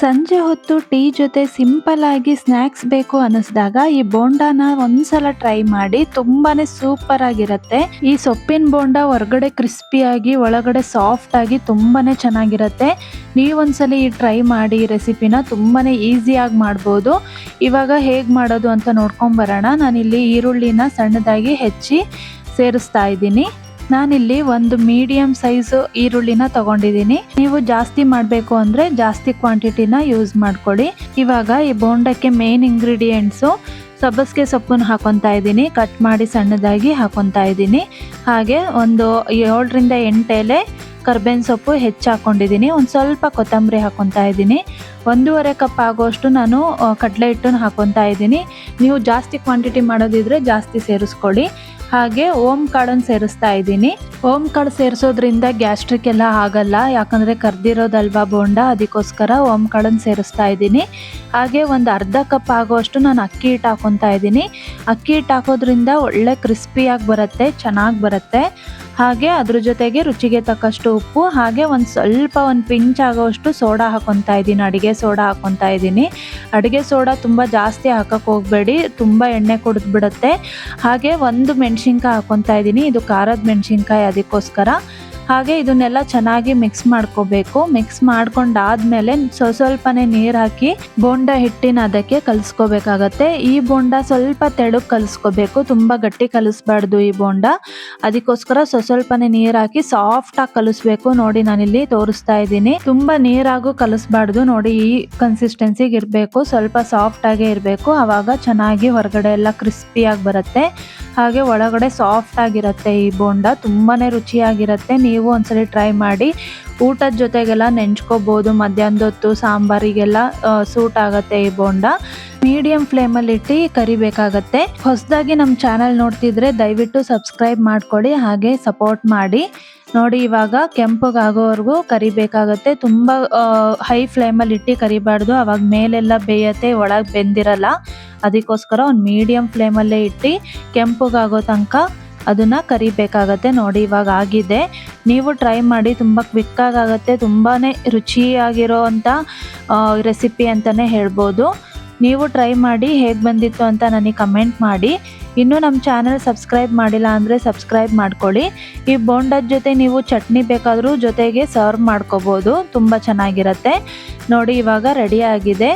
ಸಂಜೆ ಹೊತ್ತು ಟೀ ಜೊತೆ ಸಿಂಪಲ್ ಆಗಿ ಸ್ನ್ಯಾಕ್ಸ್ ಬೇಕು ಅನ್ನಿಸ್ದಾಗ ಈ ಬೋಂಡಾನ ಒಂದ್ಸಲ ಟ್ರೈ ಮಾಡಿ ತುಂಬಾನೇ ಸೂಪರ್ ಆಗಿರುತ್ತೆ. ಈ ಸೊಪ್ಪಿನ ಬೋಂಡ ಹೊರಗಡೆ ಕ್ರಿಸ್ಪಿಯಾಗಿ ಒಳಗಡೆ ಸಾಫ್ಟ್ ಆಗಿ ತುಂಬಾನೇ ಚೆನ್ನಾಗಿರತ್ತೆ. ನೀವೊಂದ್ಸಲಿ ಈ ಟ್ರೈ ಮಾಡಿ, ಈ ರೆಸಿಪಿನ ತುಂಬಾನೇ ಈಸಿಯಾಗಿ ಮಾಡ್ಬೋದು. ಇವಾಗ ಹೇಗೆ ಮಾಡೋದು ಅಂತ ನೋಡ್ಕೊಂಡ್ ಬರೋಣ. ನಾನಿಲ್ಲಿ ಈರುಳ್ಳಿನ ಸಣ್ಣದಾಗಿ ಹೆಚ್ಚಿ ಸೇರಿಸ್ತಾ ಇದ್ದೀನಿ. ನಾನಿಲ್ಲಿ ಒಂದು ಮೀಡಿಯಂ ಸೈಜ್ ಈರುಳ್ಳಿನ ತಗೊಂಡಿದ್ದೀನಿ. ನೀವು ಜಾಸ್ತಿ ಮಾಡಬೇಕು ಅಂದ್ರೆ ಜಾಸ್ತಿ ಕ್ವಾಂಟಿಟಿನ ಯೂಸ್ ಮಾಡ್ಕೊಳ್ಳಿ. ಇವಾಗ ಈ ಬೋಂಡಕ್ಕೆ ಮೇನ್ ಇಂಗ್ರೀಡಿಯೆಂಟ್ಸು ಸಬ್ಬಸಿಗೆ ಸೊಪ್ಪನ್ನು ಹಾಕೊತಾ ಇದ್ದೀನಿ. ಕಟ್ ಮಾಡಿ ಸಣ್ಣದಾಗಿ ಹಾಕೊತಾ ಇದ್ದೀನಿ. ಹಾಗೆ ಒಂದು ಏಳರಿಂದ ಎಂಟು ಎಲೆ ಕರ್ಬೇವಿನ ಸೊಪ್ಪು ಹೆಚ್ಚು ಹಾಕೊಂಡಿದ್ದೀನಿ ಒಂದು ಸ್ವಲ್ಪ ಕೊತ್ತಂಬರಿ ಹಾಕೊತಾ ಇದ್ದೀನಿ. ಒಂದೂವರೆ ಕಪ್ ಆಗೋಷ್ಟು ನಾನು ಕಡಲೆ ಹಿಟ್ಟನ್ನು ಹಾಕೊತಾ ಇದ್ದೀನಿ. ನೀವು ಜಾಸ್ತಿ ಕ್ವಾಂಟಿಟಿ ಮಾಡೋದಿದ್ರೆ ಜಾಸ್ತಿ ಸೇರಿಸ್ಕೊಳ್ಳಿ. ಹಾಗೆ ಓಮ್ ಕಾಳನ್ನು ಸೇರಿಸ್ತಾ ಇದ್ದೀನಿ. ಓಮ್ ಕಾಳು ಸೇರಿಸೋದ್ರಿಂದ ಗ್ಯಾಸ್ಟ್ರಿಕ್ ಎಲ್ಲ ಆಗಲ್ಲ. ಯಾಕಂದರೆ ಕರ್ದಿರೋದಲ್ವಾ ಬೋಂಡ, ಅದಕ್ಕೋಸ್ಕರ ಓಮ್ ಕಾಳನ್ನು ಸೇರಿಸ್ತಾ ಇದ್ದೀನಿ. ಹಾಗೆ ಒಂದು ಅರ್ಧ ಕಪ್ ಆಗೋಷ್ಟು ನಾನು ಅಕ್ಕಿ ಹಿಟ್ಟು ಹಾಕೊತಾ ಇದ್ದೀನಿ. ಅಕ್ಕಿ ಹಿಟ್ಟು ಹಾಕೋದ್ರಿಂದ ಒಳ್ಳೆ ಕ್ರಿಸ್ಪಿಯಾಗಿ ಬರುತ್ತೆ, ಚೆನ್ನಾಗಿ ಬರುತ್ತೆ. ಹಾಗೆ ಅದ್ರ ಜೊತೆಗೆ ರುಚಿಗೆ ತಕ್ಕಷ್ಟು ಉಪ್ಪು, ಹಾಗೆ ಒಂದು ಸ್ವಲ್ಪ ಒಂದು ಪಿಂಚ್ ಆಗೋಷ್ಟು ಸೋಡಾ ಹಾಕೊತಾ ಇದ್ದೀನಿ. ಅಡುಗೆ ಸೋಡಾ ಹಾಕೊತಾ ಇದ್ದೀನಿ. ಅಡುಗೆ ಸೋಡಾ ತುಂಬ ಜಾಸ್ತಿ ಹಾಕಕ್ಕೆ ಹೋಗಬೇಡಿ. ತುಂಬ ಎಣ್ಣೆ ಕುಡಿದು ಬಿಡುತ್ತೆ. ಹಾಗೆ ಒಂದು ಮೆಣಸಿನ್ಕಾಯಿ ಹಾಕೊತಾ ಇದ್ದೀನಿ. ಇದು ಖಾರದ ಮೆಣಸಿನ್ಕಾಯಿ ಅದಕ್ಕೋಸ್ಕರ. ಹಾಗೆ ಇದನ್ನೆಲ್ಲ ಚೆನ್ನಾಗಿ ಮಿಕ್ಸ್ ಮಾಡ್ಕೋಬೇಕು. ಮಿಕ್ಸ್ ಮಾಡ್ಕೊಂಡಾದ್ಮೇಲೆ ಸ್ವಲ್ಪ ಸ್ವಲ್ಪನೇ ನೀರು ಹಾಕಿ ಬೋಂಡ ಹಿಟ್ಟಿನ ಅದಕ್ಕೆ ಕಲಿಸ್ಕೋಬೇಕಾಗತ್ತೆ. ಈ ಬೋಂಡ ಸ್ವಲ್ಪ ತೆಳು ಕಲಿಸ್ಕೋಬೇಕು. ತುಂಬ ಗಟ್ಟಿ ಕಲಿಸ್ಬಾರ್ದು ಈ ಬೋಂಡ. ಅದಕ್ಕೋಸ್ಕರ ಸ್ವಸ್ವಲ್ಪನೆ ನೀರು ಹಾಕಿ ಸಾಫ್ಟ್ ಆಗಿ ಕಲಿಸ್ಬೇಕು. ನೋಡಿ ನಾನಿಲ್ಲಿ ತೋರಿಸ್ತಾ ಇದ್ದೀನಿ. ತುಂಬಾ ನೀರಾಗೂ ಕಲಿಸ್ಬಾರ್ದು. ನೋಡಿ ಈ ಕನ್ಸಿಸ್ಟೆನ್ಸಿಗೆ ಇರಬೇಕು. ಸ್ವಲ್ಪ ಸಾಫ್ಟ್ ಆಗೇ ಇರಬೇಕು. ಅವಾಗ ಚೆನ್ನಾಗಿ ಹೊರಗಡೆ ಎಲ್ಲ ಕ್ರಿಸ್ಪಿಯಾಗಿ ಬರುತ್ತೆ. ಹಾಗೆ ಒಳಗಡೆ ಸಾಫ್ಟ್ ಆಗಿರುತ್ತೆ ಈ ಬೋಂಡ ತುಂಬಾ ರುಚಿಯಾಗಿರುತ್ತೆ. ನೀವು ಒಂದ್ಸರಿ ಟ್ರೈ ಮಾಡಿ, ಊಟದ ಜೊತೆಗೆಲ್ಲ ನೆಂಚ್ಕೋಬಹುದು ಮಧ್ಯಾಹ್ನದೊತ್ತು ಸಾಂಬಾರಿಗೆಲ್ಲ ಸೂಟ್ ಆಗುತ್ತೆ ಈ ಬೋಂಡ. ಮೀಡಿಯಂ ಫ್ಲೇಮಲ್ಲಿ ಇಟ್ಟು ಕರಿಬೇಕಾಗತ್ತೆ. ಹೊಸದಾಗಿ ನಮ್ಮ ಚಾನಲ್ ನೋಡ್ತಿದ್ರೆ ದಯವಿಟ್ಟು ಸಬ್ಸ್ಕ್ರೈಬ್ ಮಾಡ್ಕೊಡಿ ಹಾಗೆ ಸಪೋರ್ಟ್ ಮಾಡಿ. ನೋಡಿ, ಇವಾಗ ಕೆಂಪಗಾಗೋವರೆಗೂ ಕರಿಬೇಕಾಗತ್ತೆ. ತುಂಬ ಹೈ ಫ್ಲೇಮಲ್ಲಿ ಇಟ್ಟು ಕರಿಬಾರ್ದು. ಅವಾಗ ಮೇಲೆಲ್ಲ ಬೇಯತ್ತೆ, ಒಳಗೆ ಬೆಂದಿರಲ್ಲ. ಅದಕ್ಕೋಸ್ಕರ ಒಂದು ಮೀಡಿಯಂ ಫ್ಲೇಮಲ್ಲೇ ಇಟ್ಟು ಕೆಂಪಗಾಗೋ ತನಕ ಅದನ್ನ ಕರಿಬೇಕಾಗತ್ತೆ. ನೋಡಿ, ಇವಾಗ ಆಗಿದೆ. ನೀವು ಟ್ರೈ ಮಾಡಿ, ತುಂಬ ಕ್ವಿಕ್ ಆಗುತ್ತೆ. ತುಂಬಾ ರುಚಿಯಾಗಿರೋ ಅಂಥ ರೆಸಿಪಿ ಅಂತಲೇ ಹೇಳ್ಬೋದು. ನೀವು ಟ್ರೈ ಮಾಡಿ ಹೇಗೆ ಬಂದಿತ್ತು ಅಂತ ನನಗೆ ಕಮೆಂಟ್ ಮಾಡಿ. ಇನ್ನೂ ನಮ್ಮ ಚಾನಲ್ ಸಬ್ಸ್ಕ್ರೈಬ್ ಮಾಡಿಲ್ಲ ಅಂದರೆ ಸಬ್ಸ್ಕ್ರೈಬ್ ಮಾಡ್ಕೊಳ್ಳಿ. ಈ ಬೋಂಡದ ಜೊತೆ ನೀವು ಚಟ್ನಿ ಬೇಕಾದರೂ ಜೊತೆಗೆ ಸರ್ವ್ ಮಾಡ್ಕೋಬೋದು. ತುಂಬ ಚೆನ್ನಾಗಿರುತ್ತೆ. ನೋಡಿ ಇವಾಗ ರೆಡಿ ಆಗಿದೆ.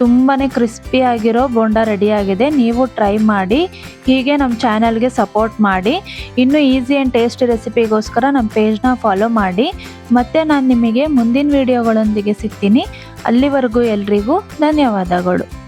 ತುಂಬಾ ಕ್ರಿಸ್ಪಿ ಆಗಿರೋ ಬೋಂಡ ಆಗಿದೆ. ನೀವು ಟ್ರೈ ಮಾಡಿ, ಹೀಗೆ ನಮ್ಮ ಚಾನಲ್ಗೆ ಸಪೋರ್ಟ್ ಮಾಡಿ. ಇನ್ನೂ ಈಸಿ ಆ್ಯಂಡ್ ಟೇಸ್ಟಿ ರೆಸಿಪಿಗೋಸ್ಕರ ನಮ್ಮ ಪೇಜ್ನ ಫಾಲೋ ಮಾಡಿ. ಮತ್ತೆ ನಾನು ನಿಮಗೆ ಮುಂದಿನ ವೀಡಿಯೋಗಳೊಂದಿಗೆ ಸಿಗ್ತೀನಿ. ಅಲ್ಲಿವರೆಗೂ ಎಲ್ರಿಗೂ ಧನ್ಯವಾದಗಳು.